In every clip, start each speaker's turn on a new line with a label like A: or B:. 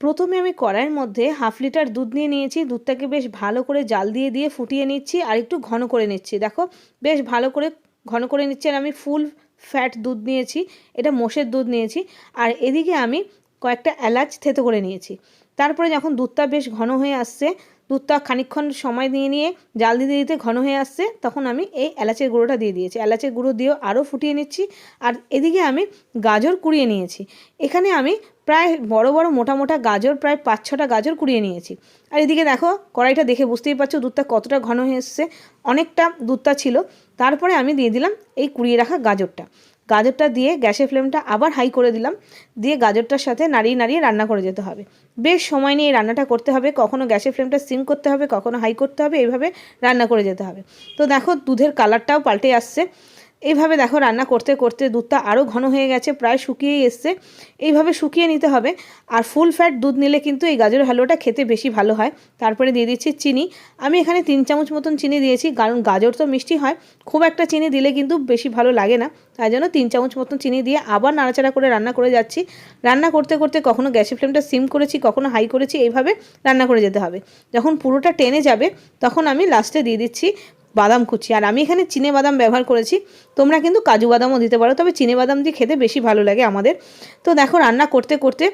A: প্রথমে আমি কড়াইয়ের মধ্যে হাফ লিটার দুধ নিয়ে নিয়েছি। দুধটাকে বেশ ভালো করে জাল দিয়ে দিয়ে ফুটিয়ে নিচ্ছি আর একটু ঘন করে নিচ্ছি। দেখো, বেশ ভালো করে ঘন করে নিচ্ছি আর আমি ফুল ফ্যাট দুধ নিয়েছি। এটা মোষের দুধ নিয়েছি। আর এদিকে আমি কয়েকটা এলাচ থেতো করে নিয়েছি। তারপরে যখন দুধটা বেশ ঘন হয়ে আসছে, দুধটা খানিকক্ষণ সময় নিয়ে নিয়ে জাল দিতে দিতে ঘন হয়ে আসছে, তখন আমি এই এলাচের গুঁড়োটা দিয়ে দিয়েছি। এলাচের গুঁড়ো দিয়েও আরও ফুটিয়ে নিচ্ছি। আর এদিকে আমি গাজর কুড়িয়ে নিয়েছি। এখানে আমি প্রায় বড় বড় মোটা মোটা গাজর প্রায় পাঁচ ছটা গাজর কুড়িয়ে নিয়েছি। আর এদিকে দেখো, কড়াইটা দেখে বুঝতেই পারছ দুধটা কতটা ঘন হয়ে এসছে। অনেকটা দুধটা ছিল। তারপরে আমি দিয়ে দিলাম এই কুড়িয়ে রাখা গাজরটা। গাজরটা দিয়ে গ্যাসের ফ্লেমটা আবার হাই করে দিলাম। দিয়ে গাজরটার সাথে নাড়িয়ে নাড়িয়ে রান্না করে যেতে হবে। বেশ সময় নিয়ে রান্নাটা করতে হবে। কখনো গ্যাসের ফ্লেমটা সিম করতে হবে, কখনো হাই করতে হবে। এইভাবে রান্না করে যেতে হবে। তো দেখো, দুধের কালারটাও পাল্টে আসছে। এইভাবে দেখো রান্না করতে করতে দুধটা আরও ঘন হয়ে গেছে, প্রায় শুকিয়েই এসছে। এইভাবে শুকিয়ে নিতে হবে। আর ফুল ফ্যাট দুধ নিলে কিন্তু এই গাজরের হালুয়াটা খেতে বেশি ভালো হয়। তারপরে দিয়ে দিচ্ছি চিনি। আমি এখানে তিন চামচ মতন চিনি দিয়েছি, কারণ গাজর তো মিষ্টি হয়। খুব একটা চিনি দিলে কিন্তু বেশি ভালো লাগে না। তাই জন্য তিন চামচ মতন চিনি দিয়ে আবার নাড়াচাড়া করে রান্না করে যাচ্ছি। রান্না করতে করতে কখনো গ্যাসের ফ্লেমটা সিম করেছি, কখনো হাই করেছি, এইভাবে রান্না করে যেতে হবে। যখন পুরোটা টেনে যাবে, তখন আমি লাস্টে দিয়ে দিচ্ছি বাদাম কুচি। আর আমি এখানে চিনে বাদাম ব্যবহার করেছি। তোমরা কিন্তু কাজু বাদামও দিতে পারো, তবে চিনে বাদাম দিয়ে খেতে বেশি ভালো লাগে আমাদের। তো দেখো, রান্না করতে করতে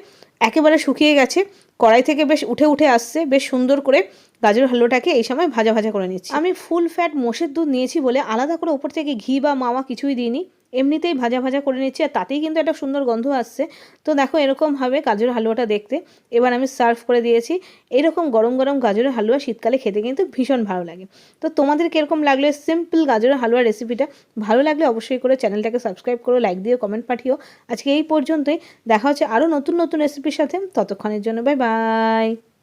A: একেবারে শুকিয়ে গেছে। কড়াই থেকে বেশ উঠে উঠে আসছে। বেশ সুন্দর করে গাজর হালুয়াটাকে এই সময় ভাজা ভাজা করে নিচ্ছি। আমি ফুল ফ্যাট মোষের দুধ নিয়েছি বলে আলাদা করে ওপর থেকে ঘি বা মাওয়া কিছুই দিইনি। এমনিতেই ভাজা ভাজা করে নিচ্ছি আর তাতেই কিন্তু একটা সুন্দর গন্ধ আসছে। তো দেখো এরকমভাবে গাজর হালুয়াটা দেখতে। এবার আমি সার্ভ করে দিয়েছি। এরকম গরম গরম গাজরের হালুয়া শীতকালে খেতে কিন্তু ভীষণ ভালো লাগে। তো তোমাদের কীরকম লাগল সিম্পল গাজরের হালুয়া রেসিপিটা ভালো লাগলে অবশ্যই করে চ্যানেলটাকে সাবস্ক্রাইব করো লাইক দিও কমেন্ট পাঠিও। আজকে এই পর্যন্তই। দেখা হচ্ছে আরও নতুন নতুন রেসিপির সাথে। ততক্ষণের জন্য বাই বাই